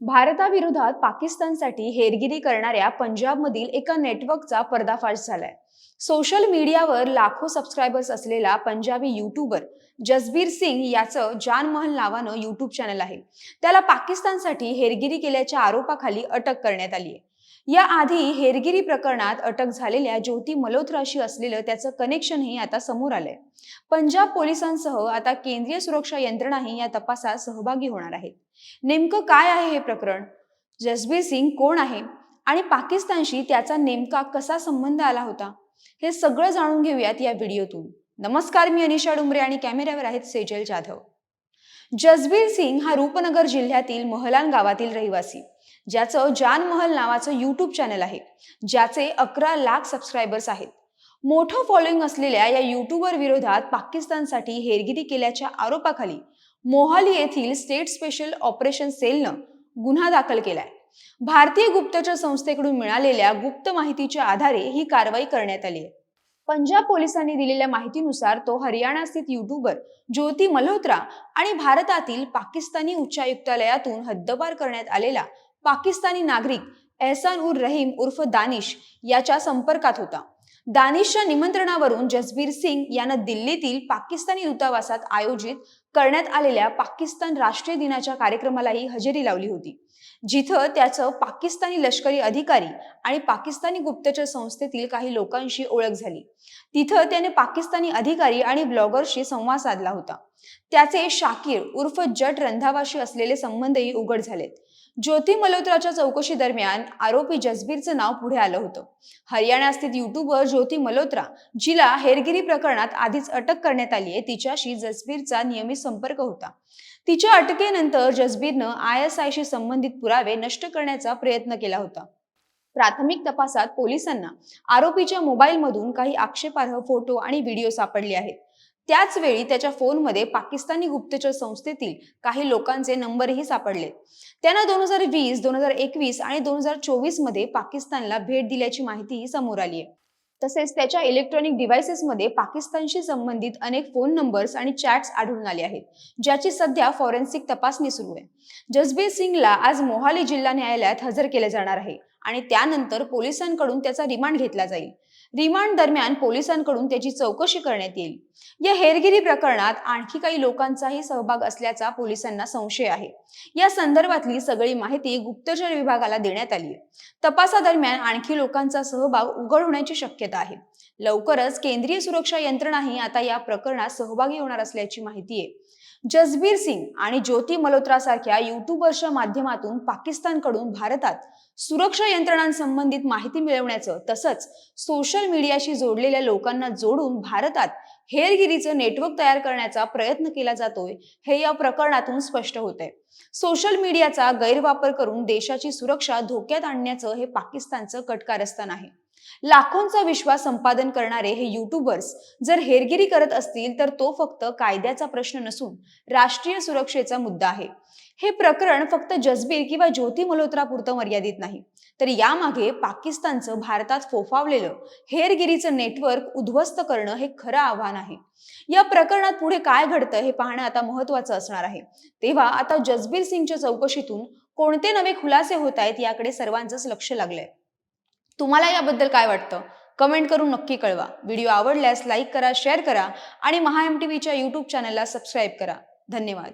भारताविरोधात पाकिस्तानसाठी हेरगिरी करणाऱ्या पंजाबमधील एका नेटवर्कचा पर्दाफाश झालाय. सोशल मीडियावर लाखो सबस्क्रायबर्स असलेला पंजाबी युट्यूबर जसबीर सिंग याचं जान महल नावानं युट्यूब चॅनल आहे. त्याला पाकिस्तानसाठी हेरगिरी केल्याच्या आरोपाखाली अटक करण्यात आली आहे याआधी हेरगिरी प्रकरणात अटक झालेल्या ज्योती मल्होत्राशी असलेलं त्याचं कनेक्शनही आता समोर आलंय. पंजाब पोलिसांसह आता केंद्रीय सुरक्षा यंत्रणाही या तपासात सहभागी होणार आहेत. नेमकं काय आहे हे प्रकरण? जसबीर सिंग कोण आहे? आणि पाकिस्तानशी त्याचा नेमका कसा संबंध आला होता? हे सगळं जाणून घेऊयात या व्हिडिओतून. नमस्कार मी अनिशा डुमरे आणि कॅमेऱ्यावर आहेत सेजल जाधव. जसबीर सिंग हा रूपनगर जिल्ह्यातील महलान गावातील रहिवासी ज्याचं जान महल नावाचं युट्यूब चॅनल आहे ज्याचे अकरा लाख सबस्क्रायबर्स आहेत. मोठं फॉलोईंग असलेल्या या युट्यूबर विरोधात पाकिस्तानसाठी हेरगिरी केल्याच्या आरोपाखाली मोहाली येथील स्टेट स्पेशल ऑपरेशन सेलनं गुन्हा दाखल केलाय. भारतीय गुप्तचर संस्थेकडून मिळालेल्या गुप्त माहितीच्या आधारे ही कारवाई करण्यात आली आहे. पंजाब पोलिसांनी दिलेल्या माहितीनुसार तो हरियाणा स्थित युट्यूबर ज्योती मल्होत्रा आणि भारतातील पाकिस्तानी उच्चायुक्तालयातून हद्दपार करण्यात आलेला पाकिस्तानी नागरिक एहसान उर रहीम उर्फ दानिश याच्या संपर्कात होता. दानिशच्या निमंत्रणावरून जसबीर सिंग यानं दिल्लीतील पाकिस्तानी दूतावासात आयोजित करण्यात आलेल्या पाकिस्तान राष्ट्रीय दिनाच्या कार्यक्रमालाही हजेरी लावली होती. जिथं त्याचं पाकिस्तानी लष्करी अधिकारी आणि पाकिस्तानी गुप्तचर संस्थेतील काही लोकांशी ओळख झाली. तिथं त्याने पाकिस्तानी अधिकारी आणि ब्लॉगरशी संवाद साधला होता. त्याचे शाकीर उर्फ जट रंधावाशी असलेले संबंधही उघड झालेत. ज्योती मल्होत्राच्या चौकशी दरम्यान आरोपी जसबीरचं नाव पुढे आलं होतं. हरियाणा स्थित युट्यूबर ज्योती मल्होत्रा जिला हेरगिरी प्रकरणात आधीच अटक करण्यात आली आहे तिच्याशी जसबीरचा नियमित संपर्क होता. तिच्या अटकेनंतर जसबीरनं आय एस आयशी संबंधित पुरावे नष्ट करण्याचा प्रयत्न केला होता. प्राथमिक तपासात पोलिसांना आरोपीच्या मोबाईलमधून काही आक्षेपार्ह फोटो आणि व्हिडिओ सापडले आहेत. त्याच वेळी त्याच्या फोनमध्ये पाकिस्तानी गुप्तचर संस्थेतील काही लोकांचे नंबरही सापडले. त्यानं दोन हजार वीस दोन हजार एकवीस आणि दोन हजार चोवीसमध्ये पाकिस्तानला भेट दिल्याची माहितीही समोर आली आहे. तसेच त्याच्या इलेक्ट्रॉनिक डिव्हायसेसमध्ये पाकिस्तानशी संबंधित अनेक फोन नंबर्स आणि चॅट्स आढळून आले आहेत ज्याची सध्या फॉरेन्सिक तपासणी सुरू आहे. जसबीर सिंगला आज मोहाली जिल्हा न्यायालयात हजर केले जाणार आहे आणि त्यानंतर पोलिसांकडून त्याचा रिमांड घेतला जाईल. रिमांड दरम्यान पोलिसांकडून त्याची चौकशी करण्यात येईल. या हेरगिरी प्रकरणात आणखी काही लोकांचाही सहभाग असल्याचा पोलिसांना संशय आहे. या संदर्भातली सगळी माहिती गुप्तचर विभागाला देण्यात आली तपासादरम्यान आणखी लोकांचा सहभाग उघड होण्याची शक्यता आहे. लवकरच केंद्रीय सुरक्षा यंत्रणाही आता या प्रकरणात सहभागी होणार असल्याची माहिती आहे. जसबीर सिंग आणि ज्योती मल्होत्रा सारख्या युट्यूबर्सच्या माध्यमातून पाकिस्तानकडून भारतात सुरक्षा यंत्रणांसंबंधित माहिती मिळवण्याचं तसंच सोशल सोशल मीडियाशी जोडलेल्या लोकांना जोडून भारतात हेरगिरीचं नेटवर्क तयार करण्याचा प्रयत्न केला जातोय हे या प्रकरणातून स्पष्ट होते सोशल मीडियाचा गैरवापर करून देशाची सुरक्षा धोक्यात आणण्याचं हे पाकिस्तानचं कटकारस्थान आहे. लाखोंचा विश्वास संपादन करणारे हे युट्यूबर्स जर हेरगिरी करत असतील तर तो फक्त कायद्याचा प्रश्न नसून राष्ट्रीय सुरक्षेचा मुद्दा आहे. हे प्रकरण फक्त जसबीर किंवा ज्योती मल्होत्रा पुरतं मर्यादित नाही. तर यामागे पाकिस्तानचं भारतात फोफावलेलं हेरगिरीचं नेटवर्क उद्ध्वस्त करणं हे खरं आव्हान आहे. या प्रकरणात पुढे काय घडतं हे पाहणं आता महत्वाचं असणार आहे. तेव्हा आता जसबीर सिंगच्या चौकशीतून कोणते नवे खुलासे होत आहेत याकडे सर्वांचंच लक्ष लागलंय. तुम्हाला याबद्दल काय वाटतं? कमेंट करून नक्की कळवा. व्हिडिओ आवडल्यास लाईक करा शेअर करा आणि महा एम टी व्हीच्या यूट्यूब चॅनलला सबस्क्राईब करा. धन्यवाद.